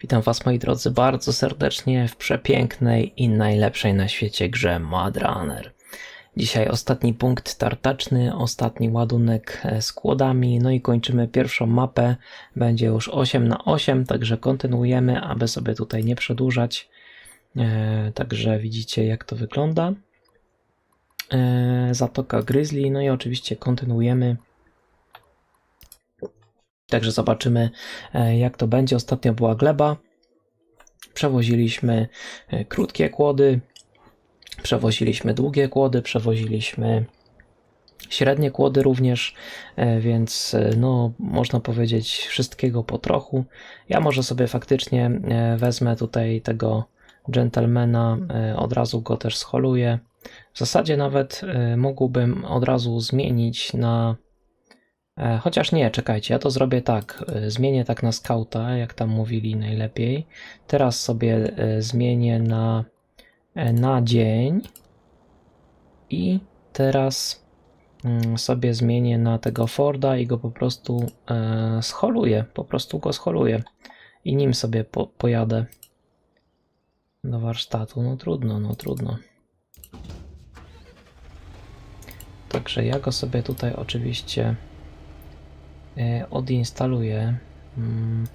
Witam Was moi drodzy bardzo serdecznie w przepięknej i najlepszej na świecie grze Mad Runner. Dzisiaj ostatni punkt tartaczny, ostatni ładunek e, z kłodami, no i kończymy pierwszą mapę. Będzie już 8 na 8, także kontynuujemy, aby sobie tutaj nie przedłużać. E, Także widzicie jak to wygląda. E, Zatoka Grizzly, no i oczywiście kontynuujemy. Także zobaczymy, e, jak to będzie. Ostatnio była gleba. Przewoziliśmy e, krótkie kłody, przewoziliśmy długie kłody, przewoziliśmy średnie kłody również, e, więc no, można powiedzieć wszystkiego po trochu. Ja może sobie faktycznie wezmę tutaj tego gentlemana, od razu go też scholuję. W zasadzie nawet mógłbym od razu zmienić na Chociaż nie, czekajcie, ja to zrobię tak. e, Zmienię tak na skauta, jak tam mówili najlepiej. Teraz sobie e, zmienię na, e, na dzień i teraz mm, sobie zmienię na tego Forda i go po prostu e, scholuję. Po prostu go scholuję i nim sobie po, pojadę do warsztatu. No trudno, no trudno. Także ja go sobie tutaj oczywiście e, odinstaluję mm,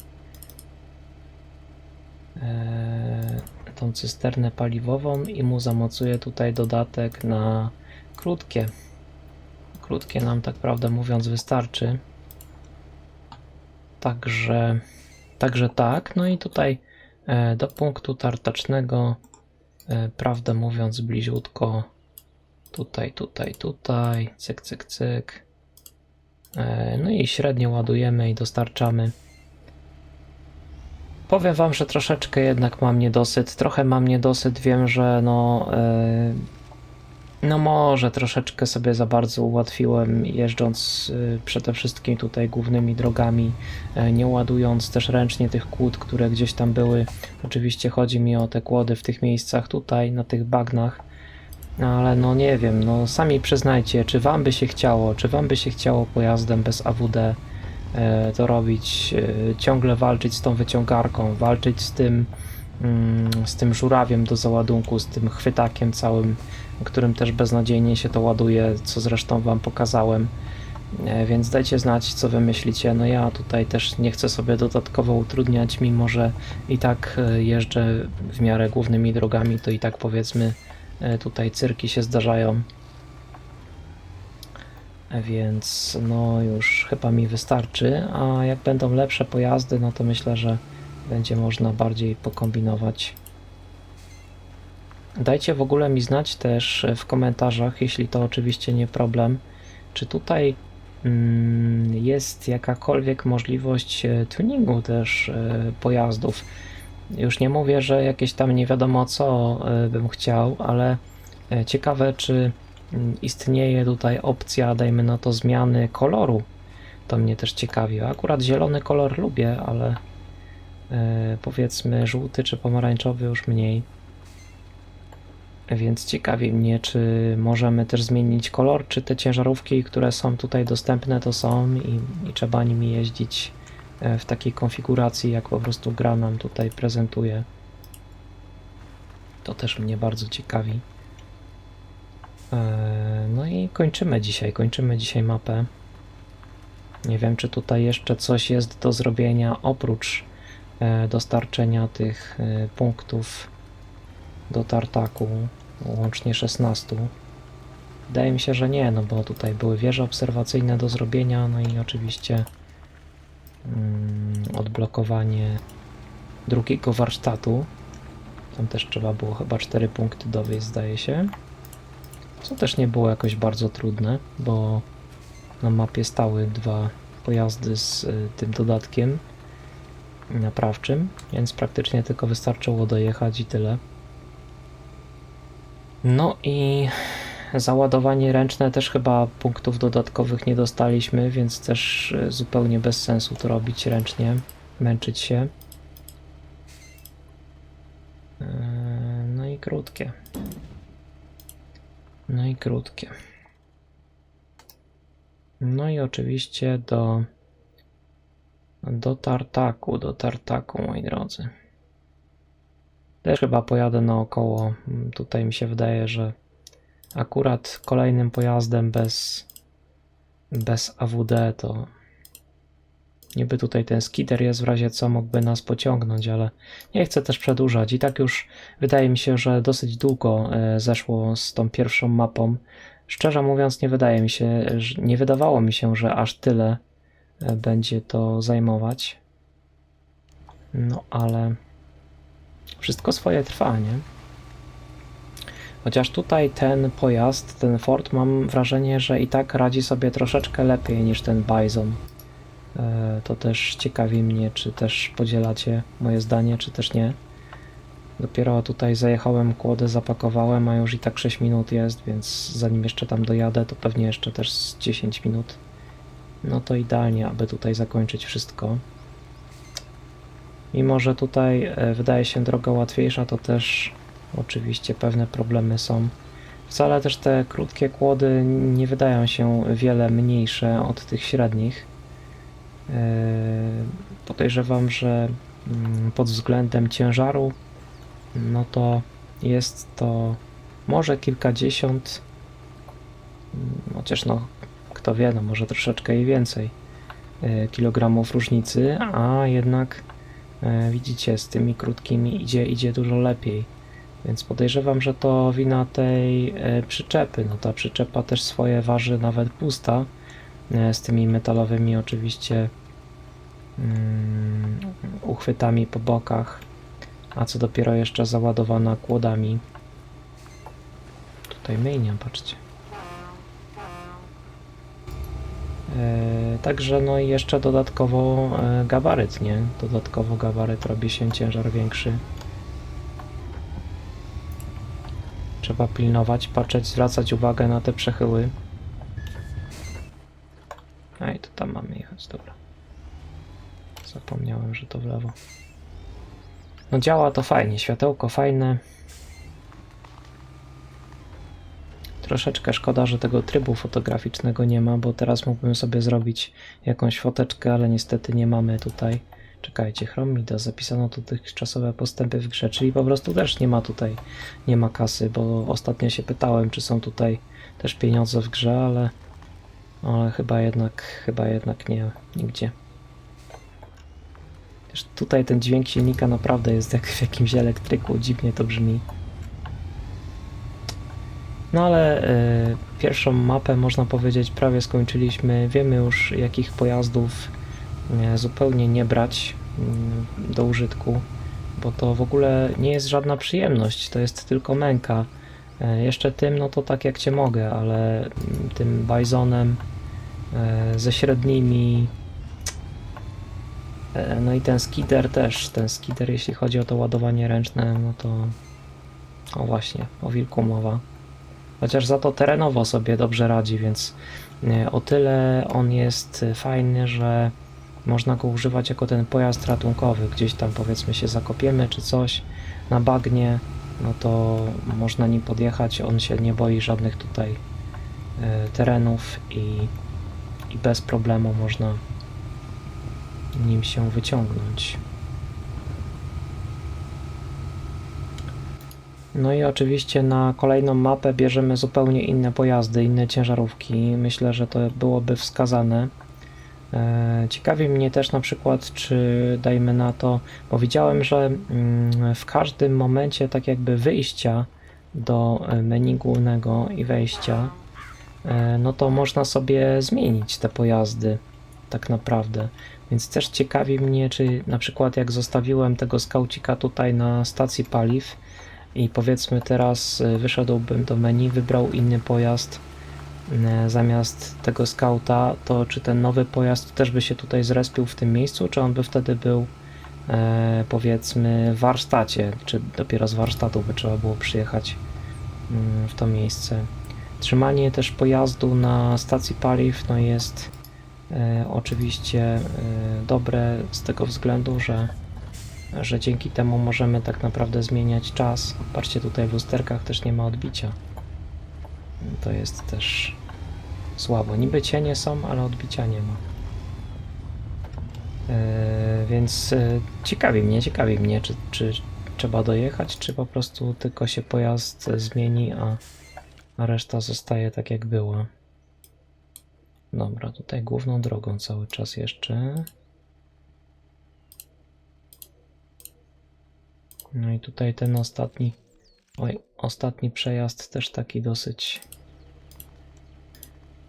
e, tą cysternę paliwową i mu zamocuję tutaj dodatek na krótkie. Krótkie nam tak prawdę mówiąc wystarczy. Także, także tak. No i tutaj e, do punktu tartacznego, e, prawdę mówiąc bliziutko, tutaj, tutaj, tutaj, cyk, cyk, cyk. E, No i średnio ładujemy i dostarczamy. Powiem wam, że troszeczkę jednak mam niedosyt. Trochę mam niedosyt. Wiem, że no. e, No może troszeczkę sobie za bardzo ułatwiłem jeżdżąc e, przede wszystkim tutaj głównymi drogami, nie ładując też ręcznie tych kłód, które gdzieś tam były. Oczywiście chodzi mi o te kłody w tych miejscach tutaj, na tych bagnach. No ale no nie wiem, no sami przyznajcie, czy wam by się chciało, czy wam by się chciało pojazdem bez AWD e, to robić, e, ciągle walczyć z tą wyciągarką, walczyć z tym, mm, z tym żurawiem do załadunku, z tym chwytakiem całym, którym też beznadziejnie się to ładuje, co zresztą wam pokazałem. E, Więc dajcie znać, co wy myślicie. No ja tutaj też nie chcę sobie dodatkowo utrudniać, mimo że i tak e, jeżdżę w miarę głównymi drogami, to i tak powiedzmy Tutaj cyrki się zdarzają. E, Więc no już chyba mi wystarczy, a jak będą lepsze pojazdy, no to myślę, że będzie można bardziej pokombinować. Dajcie w ogóle mi znać też w komentarzach, jeśli to oczywiście nie problem, czy tutaj mm, jest jakakolwiek możliwość e, tuningu też e, pojazdów. Już nie mówię, że jakieś tam nie wiadomo co e, bym chciał, ale e, ciekawe, czy mm, istnieje tutaj opcja, dajmy na to, zmiany koloru. To mnie też ciekawi. Akurat zielony kolor lubię, ale e, powiedzmy żółty czy pomarańczowy już mniej. Więc ciekawi mnie, czy możemy też zmienić kolor, czy te ciężarówki, które są tutaj dostępne, to są i, i trzeba nimi jeździć w takiej konfiguracji, jak po prostu gra nam tutaj prezentuje. To też mnie bardzo ciekawi. E, No i kończymy dzisiaj, kończymy dzisiaj mapę. Nie wiem, czy tutaj jeszcze coś jest do zrobienia oprócz e, dostarczenia tych e, punktów do tartaku, łącznie 16. Wydaje mi się, że nie, no bo tutaj były wieże obserwacyjne do zrobienia, no i oczywiście odblokowanie drugiego warsztatu. Tam też trzeba było chyba 4 punkty dowieść, zdaje się. Co też nie było jakoś bardzo trudne, bo na mapie stały dwa pojazdy z y, tym dodatkiem naprawczym, więc praktycznie tylko wystarczyło dojechać i tyle. No i załadowanie ręczne też chyba punktów dodatkowych nie dostaliśmy, więc też y, zupełnie bez sensu to robić ręcznie, męczyć się. Yy, No i krótkie. No i krótkie. No i oczywiście do Do Tartaku, do Tartaku, moi drodzy. Też chyba pojadę naokoło. Mm, Tutaj mi się wydaje, że akurat kolejnym pojazdem bez, bez AWD to niby tutaj ten skider jest w razie co mógłby nas pociągnąć, ale nie chcę też przedłużać. I tak już wydaje mi się, że dosyć długo e, zeszło z tą pierwszą mapą. Szczerze mówiąc, nie wydaje mi się, nie wydawało mi się, że aż tyle e, będzie to zajmować. No ale wszystko swoje trwa, nie? Chociaż tutaj ten pojazd, ten Ford, mam wrażenie, że i tak radzi sobie troszeczkę lepiej niż ten Bison. E, To też ciekawi mnie, czy też podzielacie moje zdanie, czy też nie. Dopiero tutaj zajechałem kłodę, zapakowałem, a już i tak 6 minut jest, więc zanim jeszcze tam dojadę, to pewnie jeszcze też z 10 minut. No to idealnie, aby tutaj zakończyć wszystko. Mimo, że tutaj e, wydaje się droga łatwiejsza, to też oczywiście pewne problemy są. Wcale też te krótkie kłody nie wydają się wiele mniejsze od tych średnich. E, Podejrzewam, że mm, pod względem ciężaru, no to jest to może kilkadziesiąt, mm, chociaż no, kto wie, no może troszeczkę i więcej e, kilogramów różnicy, a jednak e, widzicie, z tymi krótkimi idzie, idzie dużo lepiej. Więc podejrzewam, że to wina tej e, przyczepy. No ta przyczepa też swoje waży nawet pusta, e, z tymi metalowymi oczywiście mm, uchwytami po bokach, a co dopiero jeszcze załadowana kłodami. Tutaj myjnia, patrzcie. E, Także no i jeszcze dodatkowo gabaryt, nie? Dodatkowo gabaryt robi się ciężar większy. Trzeba pilnować, patrzeć, zwracać uwagę na te przechyły. A i to tam mamy jechać, dobra. Zapomniałem, że to w lewo. No działa to fajnie, światełko fajne. Troszeczkę szkoda, że tego trybu fotograficznego nie ma, bo teraz mógłbym sobie zrobić jakąś foteczkę, ale niestety nie mamy tutaj. Czekajcie, Chromida, zapisano dotychczasowe postępy w grze, czyli po prostu też nie ma tutaj, nie ma kasy, bo ostatnio się pytałem, czy są tutaj też pieniądze w grze, ale, ale chyba jednak, chyba jednak nie, nigdzie. Tutaj ten dźwięk silnika naprawdę jest jak w jakimś elektryku, dziwnie to brzmi. No ale y, pierwszą mapę można powiedzieć prawie skończyliśmy. Wiemy już jakich pojazdów zupełnie nie brać y, do użytku, bo to w ogóle nie jest żadna przyjemność, to jest tylko męka. Y, jeszcze tym, no to tak jak cię mogę, ale y, tym Bisonem y, ze średnimi no i ten skider też, ten skider jeśli chodzi o to ładowanie ręczne, no to o właśnie, o wilku mowa. Chociaż za to terenowo sobie dobrze radzi, więc e, o tyle on jest e, fajny, że można go używać jako ten pojazd ratunkowy. Gdzieś tam powiedzmy się zakopiemy czy coś na bagnie, no to można nim podjechać. On się nie boi żadnych tutaj e, terenów i, i bez problemu można nim się wyciągnąć. No i oczywiście na kolejną mapę bierzemy zupełnie inne pojazdy, inne ciężarówki. Myślę, że to byłoby wskazane. E, Ciekawi mnie też na przykład, czy dajmy na to, bo widziałem, że mm, w każdym momencie tak jakby wyjścia do e, menu głównego i wejścia, e, no to można sobie zmienić te pojazdy tak naprawdę. Więc też ciekawi mnie, czy na przykład jak zostawiłem tego skaucika tutaj na stacji paliw, i powiedzmy teraz wyszedłbym do menu, wybrał inny pojazd zamiast tego skauta, to czy ten nowy pojazd też by się tutaj zrespił w tym miejscu, czy on by wtedy był e, powiedzmy w warsztacie, czy dopiero z warsztatu by trzeba było przyjechać mm, w to miejsce. Trzymanie też pojazdu na stacji paliw no jest e, oczywiście e, dobre z tego względu, że że dzięki temu możemy tak naprawdę zmieniać czas. Patrzcie, tutaj w lusterkach też nie ma odbicia. To jest też słabo. Niby cienie są, ale odbicia nie ma. E, Więc e, ciekawi mnie, ciekawi mnie, czy, czy trzeba dojechać, czy po prostu tylko się pojazd zmieni, a, a reszta zostaje tak jak była. Dobra, tutaj główną drogą cały czas jeszcze. No i tutaj ten ostatni, oj, ostatni przejazd też taki dosyć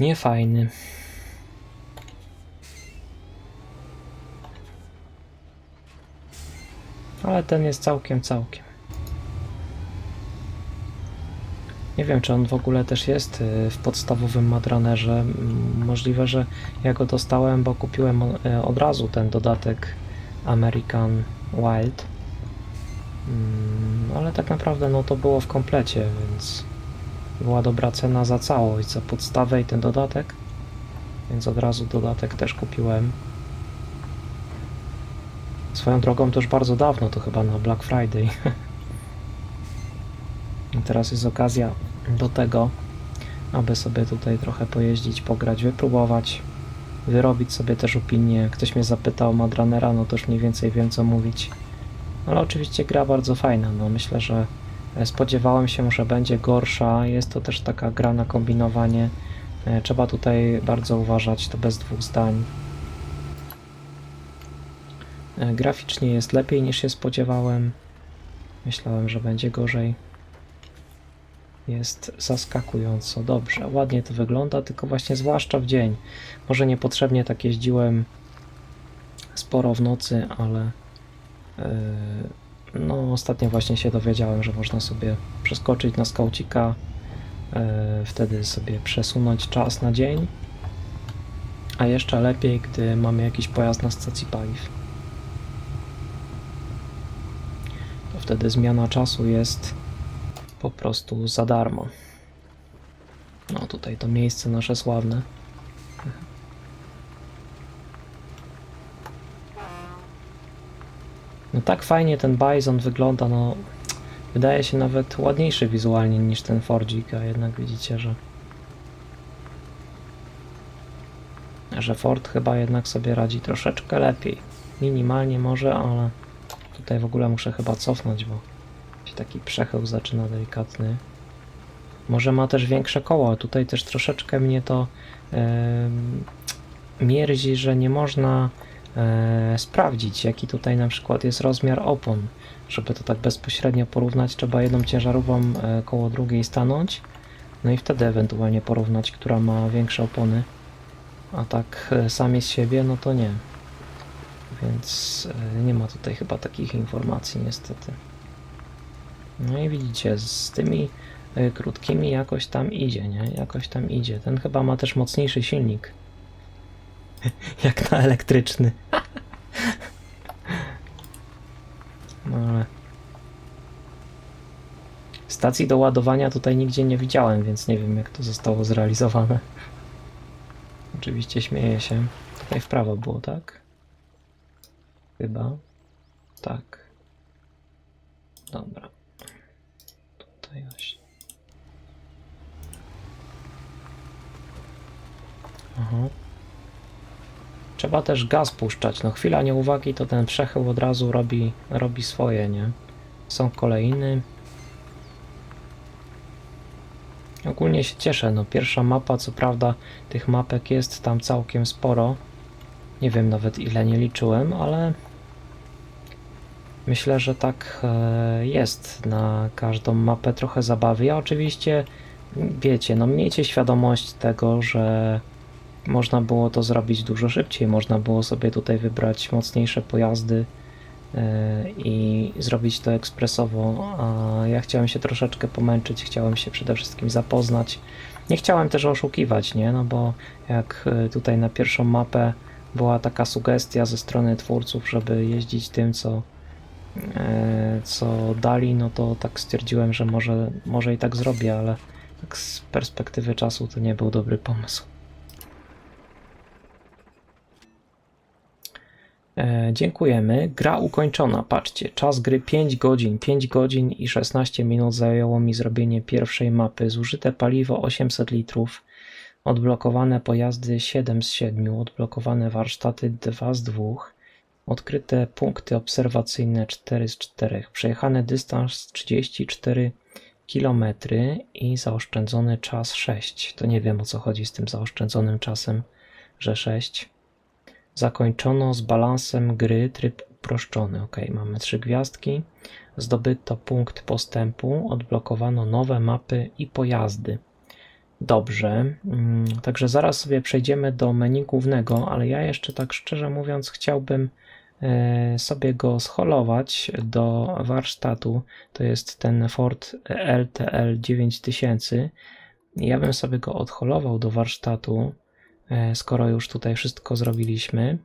niefajny. Ale ten jest całkiem, całkiem. Nie wiem, czy on w ogóle też jest y, w podstawowym Madranerze. M, Możliwe, że ja go dostałem, bo kupiłem e, od razu ten dodatek American Wild. Mm, Ale tak naprawdę no to było w komplecie, więc była dobra cena za całość, za podstawę i ten dodatek. Więc od razu dodatek też kupiłem. Swoją drogą to już bardzo dawno, to chyba na Black Friday. Teraz jest okazja do tego, aby sobie tutaj trochę pojeździć, pograć, wypróbować, wyrobić sobie też opinię. Ktoś mnie zapytał o Madranera, no to już mniej więcej wiem co mówić. Ale oczywiście gra bardzo fajna, no myślę, że spodziewałem się, że będzie gorsza. Jest to też taka gra na kombinowanie. E, Trzeba tutaj bardzo uważać, to bez dwóch zdań. E, Graficznie jest lepiej niż się spodziewałem. Myślałem, że będzie gorzej. Jest zaskakująco dobrze. Ładnie to wygląda, tylko właśnie zwłaszcza w dzień. Może niepotrzebnie tak jeździłem sporo w nocy, ale no ostatnio właśnie się dowiedziałem, że można sobie przeskoczyć na skaucika, yy, wtedy sobie przesunąć czas na dzień. A jeszcze lepiej, gdy mamy jakiś pojazd na stacji paliw. to wtedy zmiana czasu jest po prostu za darmo. No tutaj to miejsce nasze sławne. No tak fajnie ten Bison wygląda, no wydaje się nawet ładniejszy wizualnie niż ten Fordzik, a jednak widzicie, że że Ford chyba jednak sobie radzi troszeczkę lepiej. Minimalnie może, ale Tutaj w ogóle muszę chyba cofnąć, bo się taki przechył zaczyna delikatny. Może ma też większe koło. Tutaj też troszeczkę mnie to em, mierzi, że nie można e, sprawdzić, jaki tutaj na przykład jest rozmiar opon. Żeby to tak bezpośrednio porównać, trzeba jedną ciężarową e, koło drugiej stanąć. No i wtedy ewentualnie porównać, która ma większe opony. A tak e, sami z siebie, no to nie. Więc nie ma tutaj chyba takich informacji niestety. No i widzicie, z tymi krótkimi jakoś tam idzie, nie? Jakoś tam idzie. Ten chyba ma też mocniejszy silnik. Jak na elektryczny. No ale... Stacji do ładowania tutaj nigdzie nie widziałem, więc nie wiem jak to zostało zrealizowane. Oczywiście śmieję się. Tutaj w prawo było, tak? Chyba. Tak. Dobra. Tutaj właśnie. Aha. Trzeba też gaz puszczać. No chwila nieuwagi, to ten przechył od razu robi, robi swoje, nie? Są kolejny. Ogólnie się cieszę. No pierwsza mapa, co prawda tych mapek jest tam całkiem sporo. Nie wiem nawet ile nie liczyłem, ale myślę, że tak e, jest na każdą mapę trochę zabawy. Ja oczywiście, wiecie, no miejcie świadomość tego, że można było to zrobić dużo szybciej. Można było sobie tutaj wybrać mocniejsze pojazdy e, i zrobić to ekspresowo, a ja chciałem się troszeczkę pomęczyć, chciałem się przede wszystkim zapoznać. Nie chciałem też oszukiwać, nie? No bo jak e, tutaj na pierwszą mapę była taka sugestia ze strony twórców, żeby jeździć tym, co, e, co dali, no to tak stwierdziłem, że może, może i tak zrobię, ale tak z perspektywy czasu to nie był dobry pomysł. Dziękujemy. Gra ukończona. Patrzcie, czas gry 5 godzin. 5 godzin i 16 minut zajęło mi zrobienie pierwszej mapy. Zużyte paliwo 800 litrów. Odblokowane pojazdy 7 z 7. Odblokowane warsztaty 2 z 2. Odkryte punkty obserwacyjne 4 z 4. Przejechany dystans 34 km i zaoszczędzony czas 6. To nie wiem o co chodzi z tym zaoszczędzonym czasem, że 6. Zakończono z balansem gry tryb uproszczony. Ok, mamy trzy gwiazdki. Zdobyto punkt postępu, odblokowano nowe mapy i pojazdy. Dobrze, mm, także zaraz sobie przejdziemy do menu głównego, ale ja jeszcze tak szczerze mówiąc chciałbym e, sobie go scholować do warsztatu. To jest ten Ford LTL 9000. Ja bym sobie go odholował do warsztatu, skoro już tutaj wszystko zrobiliśmy.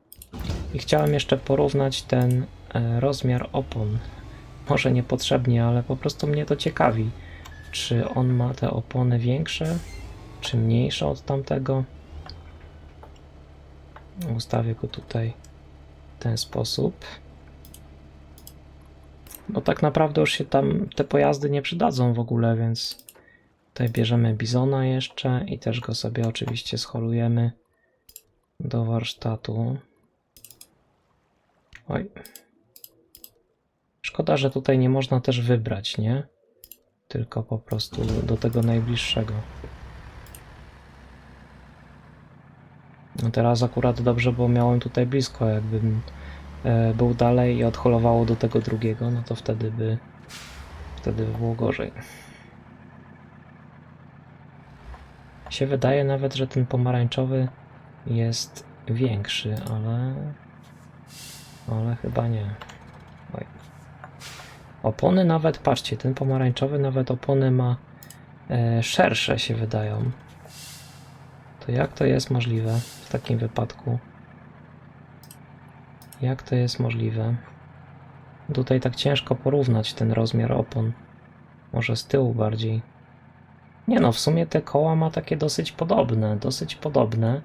I chciałem jeszcze porównać ten e, rozmiar opon. Może niepotrzebnie, ale po prostu mnie to ciekawi. Czy on ma te opony większe, czy mniejsze od tamtego? Ustawię go tutaj w ten sposób. Bo tak naprawdę już się tam te pojazdy nie przydadzą w ogóle, więc tutaj bierzemy bizona jeszcze i też go sobie oczywiście scholujemy do warsztatu. Oj. Szkoda, że tutaj nie można też wybrać, nie? Tylko po prostu do tego najbliższego. No teraz akurat dobrze, bo miałem tutaj blisko. Jakbym e, był dalej i odholowało do tego drugiego, no to wtedy by wtedy by było gorzej. Się wydaje nawet, że ten pomarańczowy jest większy, ale ale chyba nie. Oj. Opony nawet, patrzcie, ten pomarańczowy nawet opony ma e, szersze się wydają. To jak to jest możliwe w takim wypadku? Jak to jest możliwe? Tutaj tak ciężko porównać ten rozmiar opon. Może z tyłu bardziej. Nie no, w sumie te koła ma takie dosyć podobne, dosyć podobne.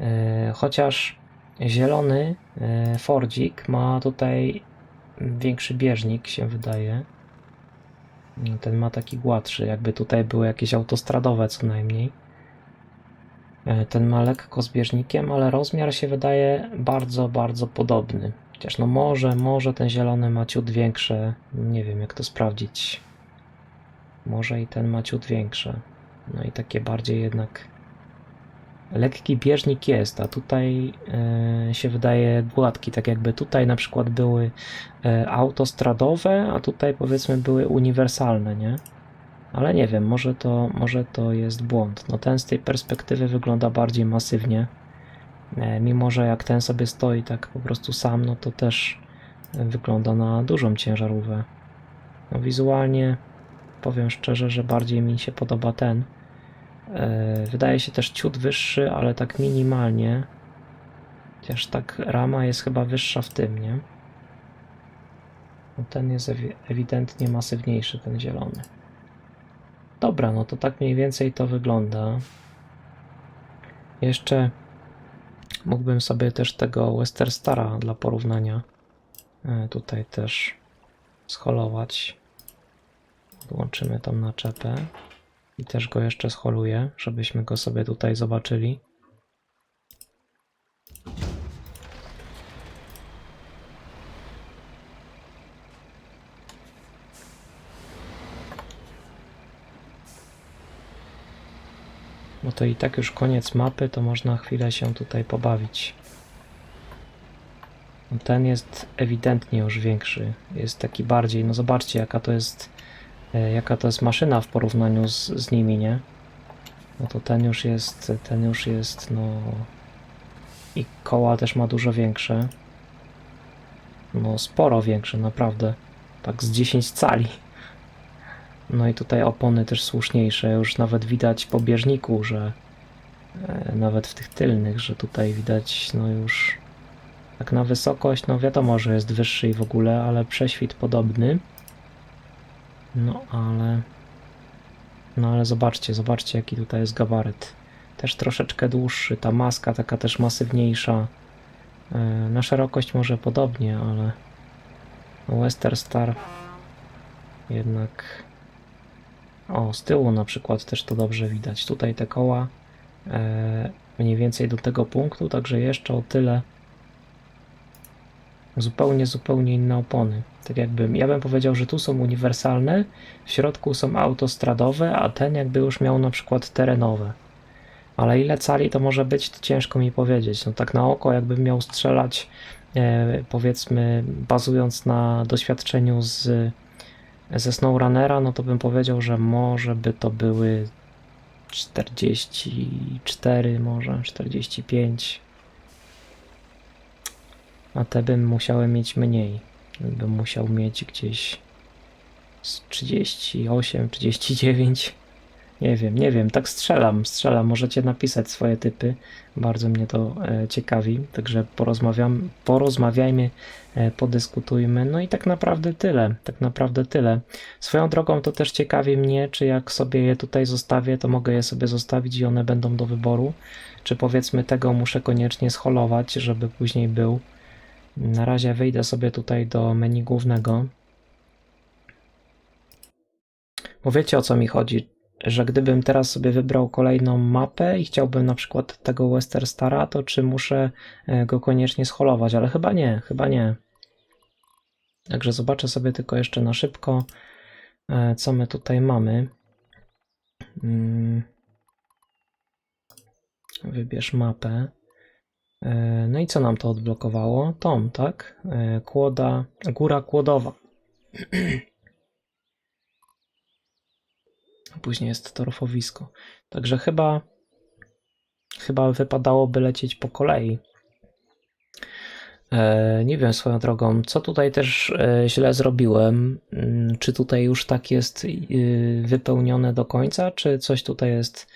E, chociaż zielony e, Fordzik ma tutaj większy bieżnik, się wydaje. Ten ma taki gładszy, jakby tutaj były jakieś autostradowe co najmniej. E, ten ma lekko z bieżnikiem, ale rozmiar się wydaje bardzo, bardzo podobny. Chociaż no może, może ten zielony ma ciut większe. Nie wiem jak to sprawdzić. Może i ten ma ciut większe. No i takie bardziej jednak lekki bieżnik jest, a tutaj e, się wydaje gładki, tak jakby tutaj na przykład były e, autostradowe, a tutaj powiedzmy były uniwersalne, nie? Ale nie wiem, może to, może to jest błąd. No ten z tej perspektywy wygląda bardziej masywnie, e, mimo że jak ten sobie stoi tak po prostu sam, no to też wygląda na dużą ciężarówkę. No wizualnie powiem szczerze, że bardziej mi się podoba ten, E, wydaje się też ciut wyższy, ale tak minimalnie. Chociaż tak rama jest chyba wyższa w tym, nie? No ten jest ewidentnie masywniejszy, ten zielony. Dobra, no to tak mniej więcej to wygląda. Jeszcze mógłbym sobie też tego Western Stara dla porównania e, tutaj też scholować. Włączymy tą naczepę. I też go jeszcze scholuję, żebyśmy go sobie tutaj zobaczyli. No to i tak już koniec mapy, to można chwilę się tutaj pobawić. Ten jest ewidentnie już większy. Jest taki bardziej, no zobaczcie jaka to jest jaka to jest maszyna w porównaniu z, z nimi, nie? No to ten już jest, ten już jest, no... I koła też ma dużo większe. No sporo większe, naprawdę. Tak z 10 cali. No i tutaj opony też słuszniejsze. Już nawet widać po bieżniku, że e, nawet w tych tylnych, że tutaj widać, no już tak na wysokość, no wiadomo, że jest wyższy i w ogóle, ale prześwit podobny. No ale... No ale zobaczcie, zobaczcie jaki tutaj jest gabaryt. Też troszeczkę dłuższy, ta maska taka też masywniejsza. E, na szerokość może podobnie, ale... Western Star jednak... O, z tyłu na przykład też to dobrze widać. Tutaj te koła e, mniej więcej do tego punktu, także jeszcze o tyle Zupełnie, zupełnie inne opony. Tak jakby, ja bym powiedział, że tu są uniwersalne, w środku są autostradowe, a ten jakby już miał na przykład terenowe. Ale ile cali to może być, to ciężko mi powiedzieć. No tak na oko, jakbym miał strzelać, e, powiedzmy, bazując na doświadczeniu z, ze SnowRunnera, no to bym powiedział, że może by to były 44, może 45. A te bym musiały mieć mniej. Bym musiał mieć gdzieś z 38, 39. Nie wiem, nie wiem, tak strzelam, strzelam. Możecie napisać swoje typy. Bardzo mnie to e, ciekawi. Także porozmawiam, porozmawiajmy, e, podyskutujmy. No i tak naprawdę tyle. Tak naprawdę tyle. Swoją drogą to też ciekawi mnie, czy jak sobie je tutaj zostawię, to mogę je sobie zostawić i one będą do wyboru. Czy powiedzmy tego muszę koniecznie scholować, żeby później był. Na razie wyjdę sobie tutaj do menu głównego. Bo wiecie o co mi chodzi, że gdybym teraz sobie wybrał kolejną mapę i chciałbym na przykład tego Western Stara, to czy muszę e, go koniecznie scholować, ale chyba nie, chyba nie. Także zobaczę sobie tylko jeszcze na szybko, e, co my tutaj mamy. Mm. Wybierz mapę. E, No i co nam to odblokowało? Tom, tak? E, Kłoda, góra kłodowa. Później jest torfowisko. Także chyba chyba wypadałoby lecieć po kolei. E, nie wiem swoją drogą, co tutaj też źle zrobiłem. Mm, Czy tutaj już tak jest y, wypełnione do końca, czy coś tutaj jest.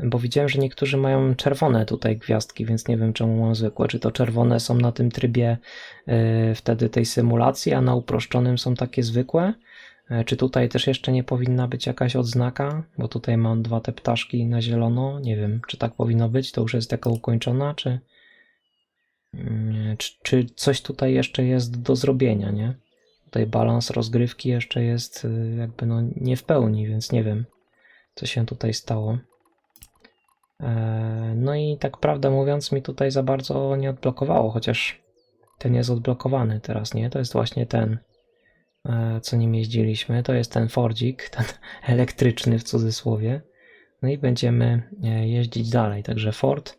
Bo widziałem, że niektórzy mają czerwone tutaj gwiazdki, więc nie wiem czemu mam zwykłe. Czy to czerwone są na tym trybie y, wtedy tej symulacji, a na uproszczonym są takie zwykłe? E, Czy tutaj też jeszcze nie powinna być jakaś odznaka? Bo tutaj mam dwa te ptaszki na zielono. Nie wiem, czy tak powinno być. To już jest taka ukończona, czy, Mm, czy, czy coś tutaj jeszcze jest do zrobienia, nie? Tutaj balans rozgrywki jeszcze jest y, jakby no nie w pełni, więc nie wiem, co się tutaj stało. E, No i tak prawdę mówiąc, mi tutaj za bardzo nie odblokowało, chociaż ten jest odblokowany teraz, nie? To jest właśnie ten, e, co nim jeździliśmy. To jest ten Fordzik, ten elektryczny w cudzysłowie. No i będziemy e, jeździć dalej. Także Ford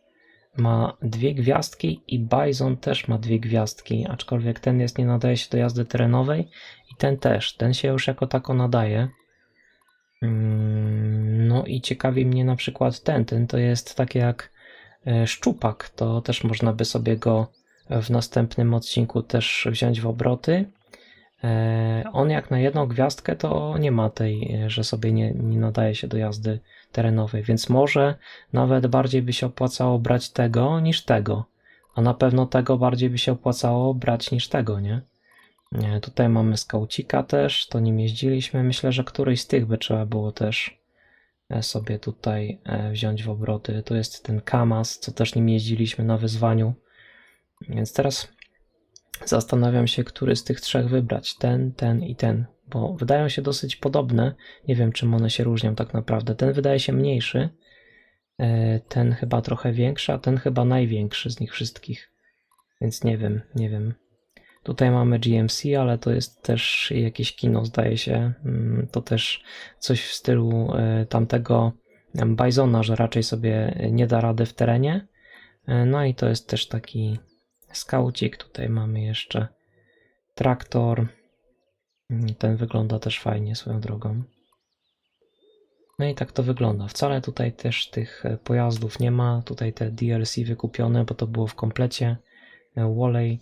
ma dwie gwiazdki i Bison też ma dwie gwiazdki, aczkolwiek ten jest nie nadaje się do jazdy terenowej i ten też. Ten się już jako tako nadaje. Mm, No i ciekawi mnie na przykład ten. Ten to jest takie jak e, szczupak. To też można by sobie go w następnym odcinku też wziąć w obroty. E, On jak na jedną gwiazdkę to nie ma tej, e, że sobie nie, nie nadaje się do jazdy terenowej, więc może nawet bardziej by się opłacało brać tego niż tego. A na pewno tego bardziej by się opłacało brać niż tego, nie? Nie, Tutaj mamy skaucika też, to nim jeździliśmy. Myślę, że któryś z tych by trzeba było też e, sobie tutaj e, wziąć w obroty. To jest ten Kamaz, co też nim jeździliśmy na wyzwaniu. Więc teraz zastanawiam się, który z tych trzech wybrać. Ten, ten i ten, bo wydają się dosyć podobne. Nie wiem, czym one się różnią tak naprawdę. Ten wydaje się mniejszy, e, ten chyba trochę większy, a ten chyba największy z nich wszystkich. Więc nie wiem, nie wiem. Tutaj mamy GMC, ale to jest też jakieś kino, zdaje się. Mm, To też coś w stylu e, tamtego Bisona, że raczej sobie nie da rady w terenie. E, No i to jest też taki skaucik. Tutaj mamy jeszcze traktor. Mm, Ten wygląda też fajnie swoją drogą. No i tak to wygląda. Wcale tutaj też tych e, pojazdów nie ma. Tutaj te DLC wykupione, bo to było w komplecie. Walley,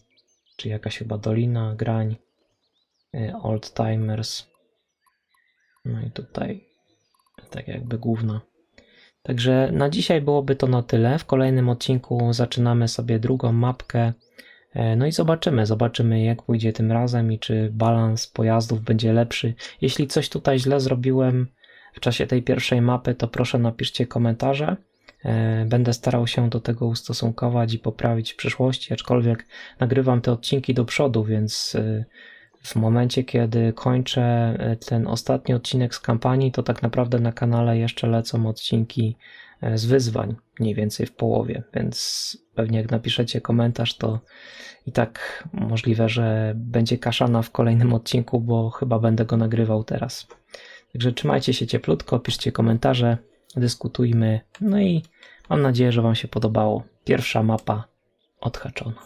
czy jakaś chyba dolina, grań, e, Old Timers. No i tutaj tak jakby główna. Także na dzisiaj byłoby to na tyle. W kolejnym odcinku zaczynamy sobie drugą mapkę. E, No i zobaczymy, zobaczymy jak pójdzie tym razem i czy balans pojazdów będzie lepszy. Jeśli coś tutaj źle zrobiłem w czasie tej pierwszej mapy, to proszę napiszcie komentarze. E, Będę starał się do tego ustosunkować i poprawić w przyszłości, aczkolwiek nagrywam te odcinki do przodu, więc e, w momencie, kiedy kończę e, ten ostatni odcinek z kampanii, to tak naprawdę na kanale jeszcze lecą odcinki z wyzwań, mniej więcej w połowie, więc pewnie jak napiszecie komentarz, to i tak możliwe, że będzie kaszana w kolejnym odcinku, bo chyba będę go nagrywał teraz. Także trzymajcie się cieplutko, piszcie komentarze, dyskutujmy, no i mam nadzieję, że Wam się podobało. Pierwsza mapa odhaczona.